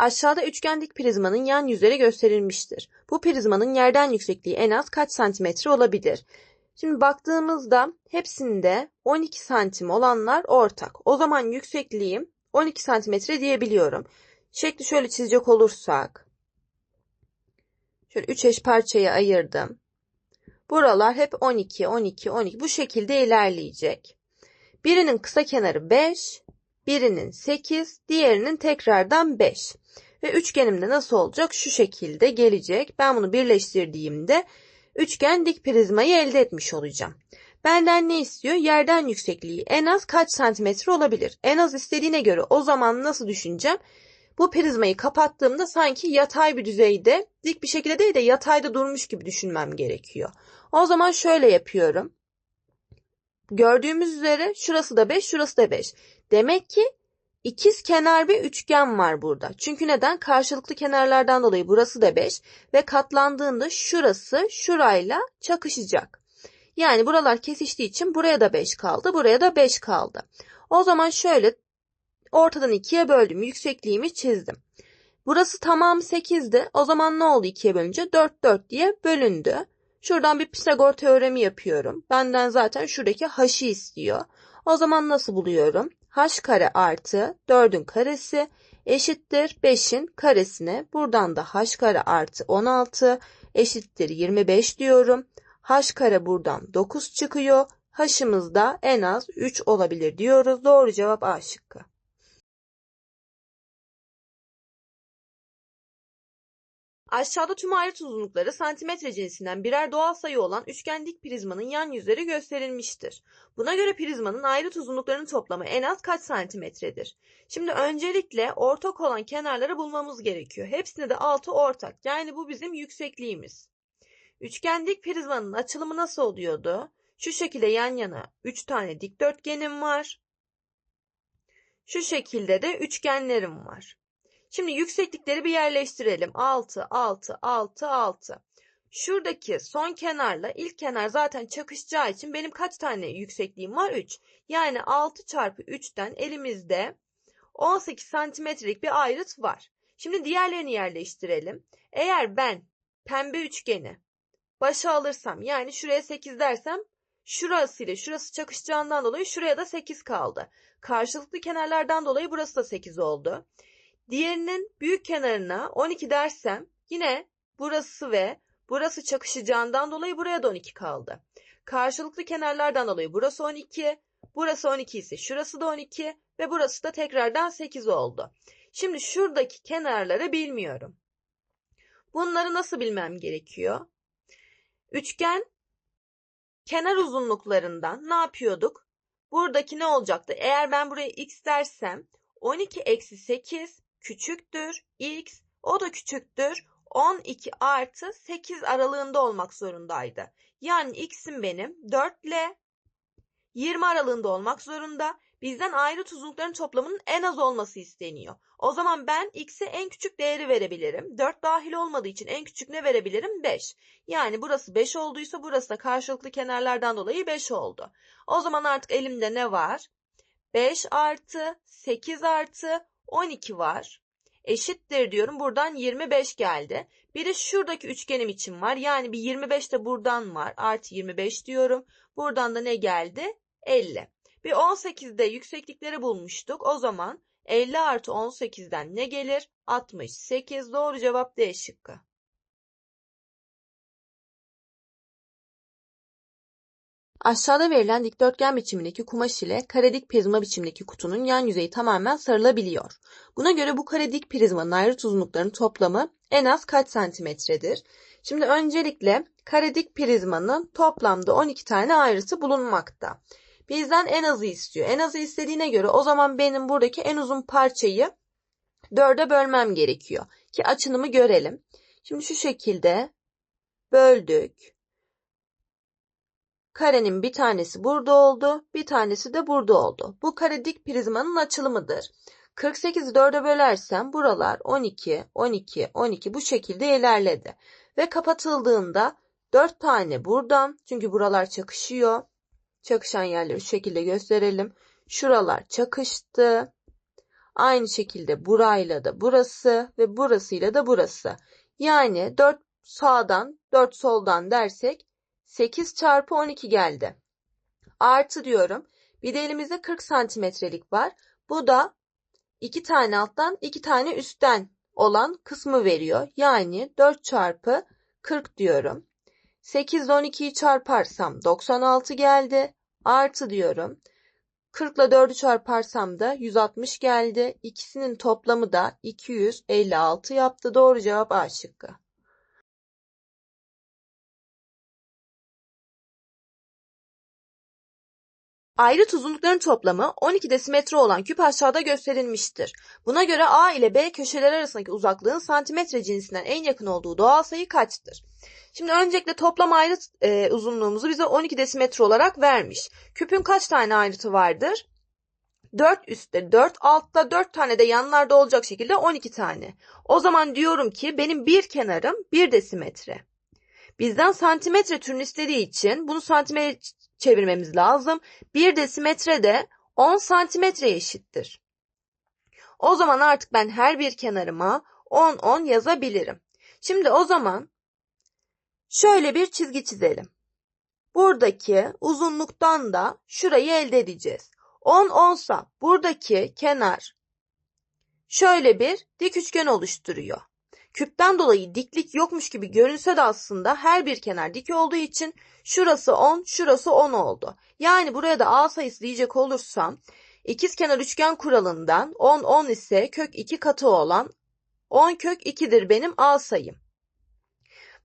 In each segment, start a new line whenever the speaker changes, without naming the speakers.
Aşağıda üçgen dik prizmanın yan yüzleri gösterilmiştir. Bu prizmanın yerden yüksekliği en az kaç santimetre olabilir? Şimdi baktığımızda hepsinde 12 santim olanlar ortak. O zaman yüksekliğim 12 santimetre diyebiliyorum. Şekli şöyle çizecek olursak. Şöyle 3 eş parçaya ayırdım. Buralar hep 12, 12, 12 bu şekilde ilerleyecek. Birinin kısa kenarı 5, birinin 8, diğerinin tekrardan 5. Ve üçgenimde nasıl olacak? Şu şekilde gelecek. Ben bunu birleştirdiğimde üçgen dik prizmayı elde etmiş olacağım. Benden ne istiyor? Yerden yüksekliği en az kaç santimetre olabilir? En az istediğine göre o zaman nasıl düşüneceğim? Bu prizmayı kapattığımda sanki yatay bir düzeyde, dik bir şekilde değil de yatayda durmuş gibi düşünmem gerekiyor. O zaman şöyle yapıyorum. Gördüğümüz üzere şurası da 5, şurası da 5. Demek ki ikiz kenar bir üçgen var burada. Çünkü neden? Karşılıklı kenarlardan dolayı burası da 5 ve katlandığında şurası şurayla çakışacak. Yani buralar kesiştiği için buraya da 5 kaldı, buraya da 5 kaldı. O zaman şöyle ortadan ikiye böldüm. Yüksekliğimi çizdim. Burası tamam 8'di. O zaman ne oldu ikiye bölünce? 4 4 diye bölündü. Şuradan bir Pisagor teoremi yapıyorum. Benden zaten şuradaki h'ı istiyor. O zaman nasıl buluyorum? H kare artı 4'ün karesi eşittir 5'in karesine. Buradan da h kare artı 16 eşittir 25 diyorum. h kare buradan 9 çıkıyor. h'ımız da en az 3 olabilir diyoruz. Doğru cevap A şıkkı. Aşağıda tüm ayrıt uzunlukları santimetre cinsinden birer doğal sayı olan üçgen dik prizmanın yan yüzleri gösterilmiştir. Buna göre prizmanın ayrıt uzunluklarının toplamı en az kaç santimetredir? Şimdi öncelikle ortak olan kenarları bulmamız gerekiyor. Hepsine de 6 ortak. Yani bu bizim yüksekliğimiz. Üçgen dik prizmanın açılımı nasıl oluyordu? Şu şekilde yan yana 3 tane dikdörtgenim var. Şu şekilde de üçgenlerim var. Şimdi yükseklikleri bir yerleştirelim. 6, 6, 6, 6. Şuradaki son kenarla ilk kenar zaten çakışacağı için benim kaç tane yüksekliğim var? 3. Yani 6 çarpı 3'ten elimizde 18 santimetrelik bir ayrıt var. Şimdi diğerlerini yerleştirelim. Eğer ben pembe üçgeni başa alırsam yani şuraya 8 dersem şurası ile şurası çakışacağından dolayı şuraya da 8 kaldı. Karşılıklı kenarlardan dolayı burası da 8 oldu. Diğerinin büyük kenarına 12 dersem yine burası ve burası çakışacağından dolayı buraya da 12 kaldı. Karşılıklı kenarlardan dolayı burası 12, burası 12 ise şurası da 12 ve burası da tekrardan 8 oldu. Şimdi şuradaki kenarları bilmiyorum. Bunları nasıl bilmem gerekiyor? Üçgen kenar uzunluklarından ne yapıyorduk? Buradaki ne olacaktı? Eğer ben buraya x dersem 12 eksi 8 küçüktür x o da küçüktür 12 artı 8 aralığında olmak zorundaydı. Yani x'im benim 4 ile 20 aralığında olmak zorunda. Bizden ayrı uzunlukların toplamının en az olması isteniyor. O zaman ben x'e en küçük değeri verebilirim. 4 dahil olmadığı için en küçük ne verebilirim? 5. Yani burası 5 olduysa burası da karşılıklı kenarlardan dolayı 5 oldu. O zaman artık elimde ne var? 5 artı 8 artı 12 var. Eşittir diyorum. Buradan 25 geldi. Biri şuradaki üçgenim için var. Yani bir 25 de buradan var. Artı 25 diyorum. Buradan da ne geldi? 50. Bir 18'de yükseklikleri bulmuştuk. O zaman 50 artı 18'den ne gelir? 68. Doğru cevap D şıkkı. Aşağıda verilen dikdörtgen biçimindeki kumaş ile karedik prizma biçimindeki kutunun yan yüzeyi tamamen sarılabiliyor. Buna göre bu karedik prizmanın ayrıt uzunluklarının toplamı en az kaç santimetredir? Şimdi öncelikle karedik prizmanın toplamda 12 tane ayrıtı bulunmakta. Bizden en azı istiyor. En azı istediğine göre o zaman benim buradaki en uzun parçayı dörde bölmem gerekiyor. Ki açınımı görelim. Şimdi şu şekilde böldük. Karenin bir tanesi burada oldu, bir tanesi de burada oldu. Bu kare dik prizmanın açılımıdır. 48'i 4'e bölersem buralar 12, 12, 12 bu şekilde ilerledi. Ve kapatıldığında 4 tane buradan çünkü buralar çakışıyor. Çakışan yerleri şu şekilde gösterelim. Şuralar çakıştı. Aynı şekilde burayla da burası ve burasıyla da burası. Yani 4 sağdan 4 soldan dersek 8 çarpı 12 geldi. Artı diyorum. Bir de elimizde 40 santimetrelik var. Bu da 2 tane alttan 2 tane üstten olan kısmı veriyor. Yani 4 çarpı 40 diyorum. 8 ile 12'yi çarparsam 96 geldi. Artı diyorum. 40 ile 4'ü çarparsam da 160 geldi. İkisinin toplamı da 256 yaptı. Doğru cevap A şıkkı. Ayrıt uzunlukların toplamı 12 desimetre olan küp aşağıda gösterilmiştir. Buna göre A ile B köşeler arasındaki uzaklığın santimetre cinsinden en yakın olduğu doğal sayı kaçtır? Şimdi öncelikle toplam ayrıt e, uzunluğumuzu bize 12 desimetre olarak vermiş. Küpün kaç tane ayrıtı vardır? 4 üstte 4, altta 4 tane de yanlarda olacak şekilde 12 tane. O zaman diyorum ki benim bir kenarım 1 desimetre. Bizden santimetre türünü istediği için bunu santimetre çevirmemiz lazım. 1 desimetre de 10 santimetre eşittir. O zaman artık ben her bir kenarıma 10 10 yazabilirim. Şimdi o zaman şöyle bir çizgi çizelim. Buradaki uzunluktan da şurayı elde edeceğiz. 10 onsa buradaki kenar şöyle bir dik üçgen oluşturuyor. Küpten dolayı diklik yokmuş gibi görünse de aslında her bir kenar dik olduğu için şurası 10, şurası 10 oldu. Yani buraya da A sayısı diyecek olursam ikizkenar üçgen kuralından 10 10 ise kök 2 katı olan 10 kök 2'dir benim A sayım.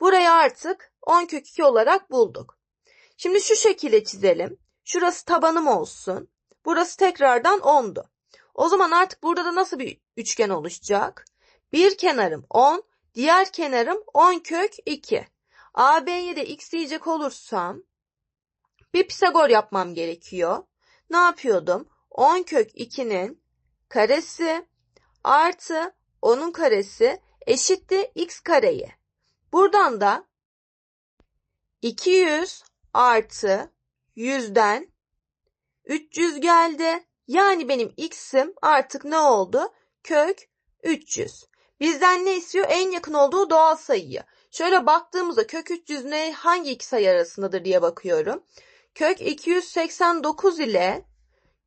Burayı artık 10 kök 2 olarak bulduk. Şimdi şu şekilde çizelim. Şurası tabanım olsun. Burası tekrardan 10'du. O zaman artık burada da nasıl bir üçgen oluşacak? Bir kenarım 10, diğer kenarım 10 kök 2. AB'ye de x diyecek olursam bir Pisagor yapmam gerekiyor. Ne yapıyordum? 10 kök 2'nin karesi artı 10'un karesi eşittir x kareyi. Buradan da 200 artı 100'den 300 geldi. Yani benim x'im artık ne oldu? Kök 300. Bizden ne istiyor? En yakın olduğu doğal sayıyı. Şöyle baktığımızda kök 300 ne hangi iki sayı arasındadır diye bakıyorum. Kök 289 ile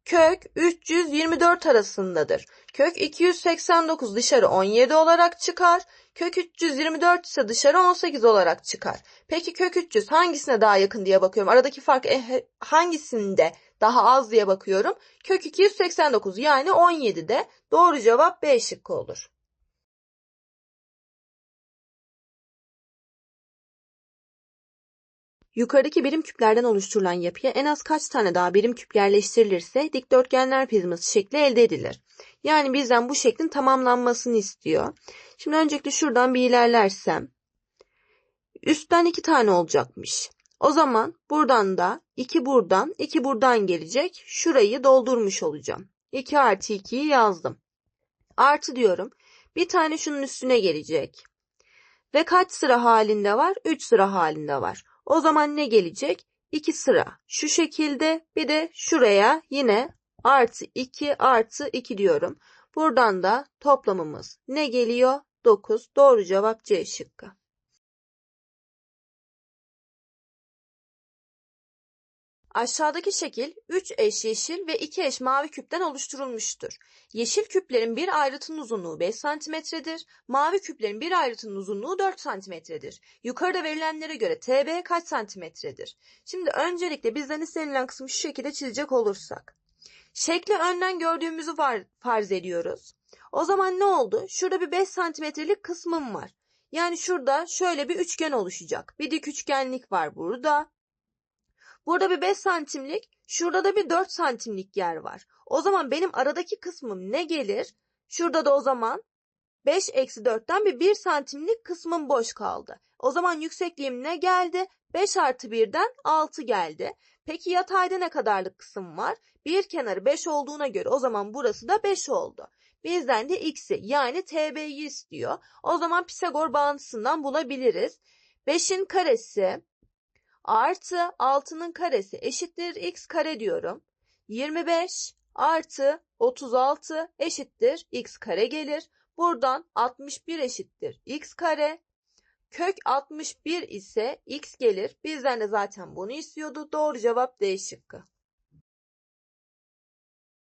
kök 324 arasındadır. Kök 289 dışarı 17 olarak çıkar. Kök 324 ise dışarı 18 olarak çıkar. Peki kök 300 hangisine daha yakın diye bakıyorum. Aradaki fark eh, hangisinde daha az diye bakıyorum. Kök 289 yani 17'de doğru cevap B şıkkı olur. Yukarıdaki birim küplerden oluşturulan yapıya en az kaç tane daha birim küp yerleştirilirse dikdörtgenler prizması şekli elde edilir. Yani bizden bu şeklin tamamlanmasını istiyor. Şimdi öncelikle şuradan bir ilerlersem üstten iki tane olacakmış. O zaman buradan da 2 buradan 2 buradan gelecek. Şurayı doldurmuş olacağım. 2 artı 2'yi yazdım. Artı diyorum. Bir tane şunun üstüne gelecek. Ve kaç sıra halinde var? 3 sıra halinde var. O zaman ne gelecek? 2 sıra şu şekilde bir de şuraya yine artı 2 artı 2 diyorum. Buradan da toplamımız ne geliyor? 9. Doğru cevap C şıkkı. Aşağıdaki şekil 3 eş yeşil ve 2 eş mavi küpten oluşturulmuştur. Yeşil küplerin bir ayrıtının uzunluğu 5 cm'dir. Mavi küplerin bir ayrıtının uzunluğu 4 cm'dir. Yukarıda verilenlere göre TB kaç cm'dir? Şimdi öncelikle bizden istenilen kısmı şu şekilde çizecek olursak. Şekli önden gördüğümüzü farz ediyoruz. O zaman ne oldu? Şurada bir 5 santimetrelik kısmım var. Yani şurada şöyle bir üçgen oluşacak. Bir dik üçgenlik var burada. Burada bir 5 santimlik, şurada da bir 4 santimlik yer var. O zaman benim aradaki kısmım ne gelir? Şurada da o zaman 5 eksi 4'ten bir 1 santimlik kısmım boş kaldı. O zaman yüksekliğim ne geldi? 5 artı 1'den 6 geldi. Peki yatayda ne kadarlık kısım var? Bir kenarı 5 olduğuna göre o zaman burası da 5 oldu. Bizden de x'i yani tb'yi istiyor. O zaman Pisagor bağıntısından bulabiliriz. 5'in karesi artı 6'nın karesi eşittir x kare diyorum. 25 artı 36 eşittir x kare gelir. Buradan 61 eşittir x kare. Kök 61 ise x gelir. Bizden de zaten bunu istiyordu. Doğru cevap D şıkkı.